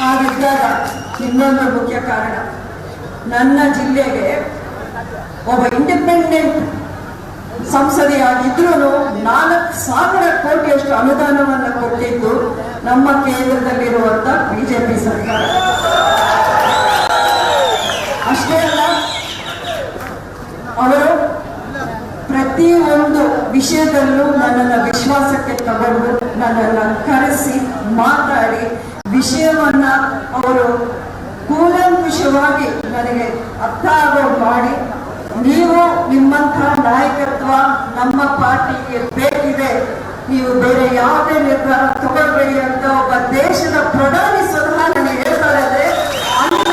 ಹಾಗಿದ್ದಾಗ ಇನ್ನೊಂದು ಮುಖ್ಯ ಕಾರಣ. ನನ್ನ ಜಿಲ್ಲೆಗೆ ಒಬ್ಬ ಇಂಡಿಪೆಂಡೆಂಟ್ ಸಂಸದೆಯಾಗಿದ್ರು ನಾಲ್ಕು ಸಾವಿರ ಕೋಟಿಯಷ್ಟು ಅನುದಾನವನ್ನು ಕೊಟ್ಟಿದ್ದು ನಮ್ಮ ಕೇಂದ್ರದಲ್ಲಿರುವಂತ ಬಿಜೆಪಿ ಸರ್ಕಾರ. ಅಷ್ಟೇ ಅಲ್ಲ, ಅವರು ಪ್ರತಿ ಒಂದು ವಿಷಯದಲ್ಲೂ ನನ್ನನ್ನು ವಿಶ್ವಾಸಕ್ಕೆ ತಗೊಂಡು ನನ್ನನ್ನು ಕರೆಸಿ ಮಾತಾಡಿ ವಿಷಯವನ್ನ ಅವರು ಕೂಲಂಕುಷವಾಗಿ ನನಗೆ ಅರ್ಥ ಆಗೋ ಮಾಡಿ, ನೀವು ನಿಮ್ಮಂಥ ನಾಯಕತ್ವ ನಮ್ಮ ಪಾರ್ಟಿಗೆ ಬೇಕಿದೆ, ನೀವು ಬೇರೆ ಯಾವುದೇ ನಿರ್ಧಾರ ತಗೊಳ್ಬೇಡಿ ಅಂತ ಒಬ್ಬ ದೇಶದ ಪ್ರಧಾನಿ ಸ್ವತಃ ನನಗೆ ಹೇಳ್ತಾ ಇದ್ದಾರೆ ಅಂತ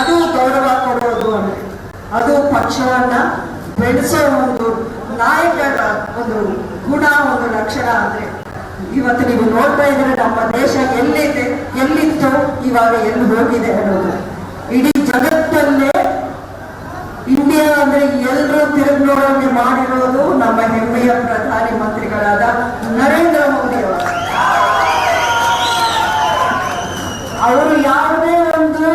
ಅದು ಗೌರವ ಕೊಡೋದು ಅದು ಪಕ್ಷವನ್ನ ಬೆಳೆಸೋ ಒಂದು ನಾಯಕರ ಒಂದು ಗುಣ ಒಂದು ಲಕ್ಷಣ ಅಂದ್ರೆ ಇವತ್ತು ನೀವು ನೋಡ್ತಾ ಇದ್ರೆ ನಮ್ಮ ದೇಶ ಎಲ್ಲಿದೆ, ಎಲ್ಲಿತ್ತು, ಇವಾಗ ಎಲ್ಲಿ ಹೋಗಿದೆ ಅನ್ನೋದು. ಇಡೀ ಜಗತ್ತಲ್ಲೇ ಇಂಡಿಯಾ ಅಂದ್ರೆ ಎಲ್ಲರೂ ತಿರುಗಿ ನೋಡೋಕೆ ಮಾಡಿರೋದು ನಮ್ಮ ಹೆಮ್ಮೆಯ ಪ್ರಧಾನಿ ಮಂತ್ರಿಗಳಾದ ನರೇಂದ್ರ ಮೋದಿ ಅವರು. ಅವರು ಯಾವುದೇ ಒಂದು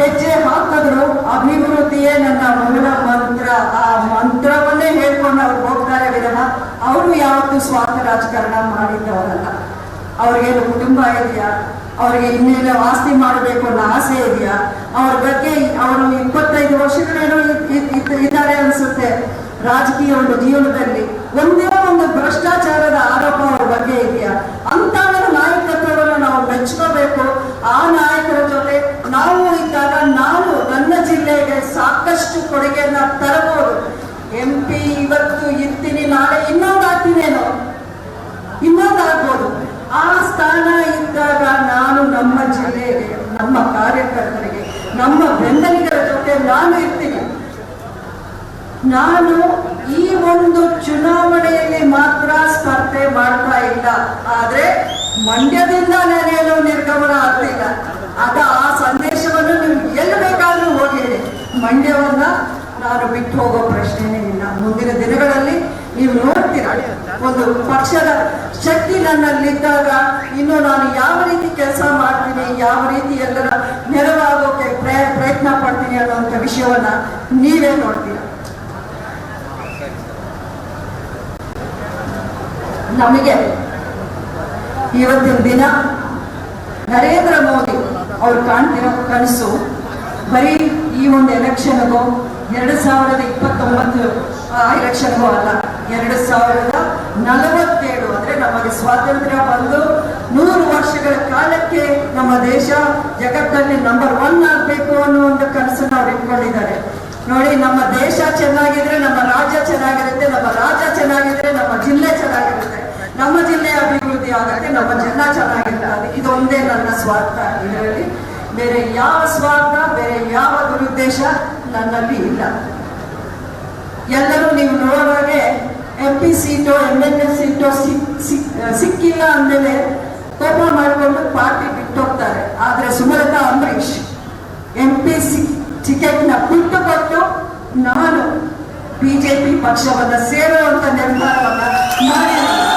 ಹೆಜ್ಜೆ ಹಾಕಿದ್ರು, ಅಭಿವೃದ್ಧಿಯೇ ನನ್ನ ಮೂಲ ಮಂತ್ರ ಆ ಮಂತ್ರವನ್ನೇ ಹೇಳ್ಕೊಂಡು ಅವ್ರು ಹೋಗ್ತಾರೆ ವಿಧಾನ ಅವರು ಯಾವತ್ತೂ ಸ್ವಾರ್ಥ ರಾಜಕಾರಣ ಮಾಡಿದ್ದವರಲ್ಲ. ಅವ್ರಿಗೇನು ಕುಟುಂಬ ಇದೆಯಾ? ಅವ್ರಿಗೆ ಇನ್ನೇನು ಆಸ್ತಿ ಮಾಡಬೇಕು ಅನ್ನೋ ಆಸೆ ಇದೆಯಾ? ಅವ್ರ ಬಗ್ಗೆ ಅವರು ಇಪ್ಪತ್ತೈದು ವರ್ಷಗಳೇನೋ ಇದ್- ಇದ್- ಇದ್- ಇದ್ದಾರೆ ಅನ್ಸುತ್ತೆ. ರಾಜಕೀಯ ಒಂದು ಜೀವನದಲ್ಲಿ ಒಂದೇ ಒಂದು ಭ್ರಷ್ಟಾಚಾರದ ಆರೋಪ ಅವ್ರ ಬಗ್ಗೆ ಇದೆಯಾ? ಅಂತ ನಾಯಕತ್ವವನ್ನು ನಾವು ಮೆಚ್ಕೋಬೇಕು. ಆ ನಾಯಕರ ಜೊತೆ ನಾವು ಇದ್ದಾಗ ನಾನು ನನ್ನ ಜಿಲ್ಲೆಗೆ ಸಾಕಷ್ಟು ಕೊಡುಗೆಯನ್ನ ತರಬಹುದು. ಎಂ ಪಿ, ಇವತ್ತು ಇರ್ತೀನಿ ನಾಳೆ ಇನ್ನೊಂದು ಆಗ್ತೀನೇನೋ ಇನ್ನೊಂದಾಗ್ಬೋದು ಆ ಸ್ಥಾನ ಇದ್ದಾಗ ನಾನು ನಮ್ಮ ಜಿಲ್ಲೆಗೆ ನಮ್ಮ ಕಾರ್ಯಕರ್ತರಿಗೆ, ನಮ್ಮ ಬೆಂಬಲಿಗರ ಜೊತೆ ನಾನು ಇರ್ತೀನಿ. ನಾನು ಈ ಒಂದು ಚುನಾವಣೆಯಲ್ಲಿ ಮಾತ್ರ ಸ್ಪರ್ಧೆ ಮಾಡ್ತಾ ಇಲ್ಲ. ಆದ್ರೆ ಮಂಡ್ಯದಿಂದ ನಾನೇನು ನಿರ್ಗಮನ ಆಗ್ತಿಲ್ಲ. ಅದ ಆ ಸಂದೇಶವನ್ನು ನೀವು ಎಲ್ಲಿ ಬೇಕಾದ್ರೂ ಹೋಗಿ ಮಂಡ್ಯವನ್ನ ನಾನು ಬಿಟ್ಟು ಹೋಗೋ ಪ್ರಶ್ನೆನೇ ಇಲ್ಲ ಮುಂದಿನ ದಿನಗಳಲ್ಲಿ ನೀವು ನೋಡ್ತೀರ ಒಂದು ಪಕ್ಷದ ಶಕ್ತಿ ನನ್ನಲ್ಲಿದ್ದಾಗ ಇನ್ನು ನಾನು ಯಾವ ರೀತಿ ಕೆಲಸ ಮಾಡ್ತೀನಿ, ಯಾವ ರೀತಿ ಎಲ್ಲರ ನೆರವಾಗೋಕೆ ಪ್ರಯ- ಪ್ರಯತ್ನ ಪಡ್ತೀನಿ ಅನ್ನುವಂಥ ವಿಷಯವನ್ನ ನೀವೇ ನೋಡ್ತೀರ? ನಮಗೆ ಇವತ್ತಿನ ದಿನ ನರೇಂದ್ರ ಮೋದಿ ಅವ್ರು ಕಾಣ್ತಿರೋ ಕನಸು ಬರೀ ಈ ಒಂದು ಎಲೆಕ್ಷನ್ಗೂ ಎರಡು ಸಾವಿರದ ಇಪ್ಪತ್ತೊಂಬತ್ತು ಎಲೆಕ್ಷನ್ಗೂ ಅಲ್ಲ. ಎರಡು ಸಾವಿರದ ನಲವತ್ತೇಳು ಅಂದ್ರೆ ನಮಗೆ ಸ್ವಾತಂತ್ರ್ಯ ಬಂದು ನೂರು ವರ್ಷಗಳ ಕಾಲಕ್ಕೆ ನಮ್ಮ ದೇಶ ಜಗತ್ತಲ್ಲಿ ನಂಬರ್ ಒನ್ ಆಗ್ಬೇಕು ಅನ್ನೋ ಒಂದು ಕನಸನ್ನು ಅವ್ರು ಇಟ್ಕೊಂಡಿದ್ದಾರೆ. ನೋಡಿ, ನಮ್ಮ ದೇಶ ಚೆನ್ನಾಗಿದ್ರೆ ನಮ್ಮ ರಾಜ್ಯ ಚೆನ್ನಾಗಿರುತ್ತೆ, ನಮ್ಮ ರಾಜ್ಯ ಚೆನ್ನಾಗಿದ್ರೆ ನಮ್ಮ ಜಿಲ್ಲೆ ಚೆನ್ನಾಗಿರುತ್ತೆ. ನಮ್ಮ ಜಿಲ್ಲೆ ಅಭಿವೃದ್ಧಿ ಆಗುತ್ತೆ, ನಮ್ಮ ಜನ ಚೆನ್ನಾಗಿರ್ತದೆ ಇದೊಂದೇ ನನ್ನ ಸ್ವಾರ್ಥ ಇದರಲ್ಲಿ. ಬೇರೆ ಯಾವ ಸ್ವಾರ್ಥ, ಬೇರೆ ಯಾವ ದುರುದ್ದೇಶ ನನ್ನಲ್ಲಿ ಇಲ್ಲ ಎಲ್ಲರೂ ನೀವು ನೋಡುವಾಗೆ M P seat M L A seat ಸಿಕ್ಕಿಲ್ಲ ಅಂದಮೇಲೆ ಕೋಪ ಮಾಡಿಕೊಂಡು ಪಾರ್ಟಿ ಬಿಟ್ಟೋಗ್ತಾರೆ. ಆದ್ರೆ ಸುಮಲತಾ ಅಂಬರೀಶ್ ಎಂ ಪಿ ಟಿಕೆಟ್ನ ಬಿಟ್ಟು ಕೊಟ್ಟು ನಾನು ಬಿಜೆಪಿ ಪಕ್ಷವನ್ನು ಸೇರುವಂತ ನಿರ್ಧಾರವನ್ನು ಮಾಡಿದ್ದೀನಿ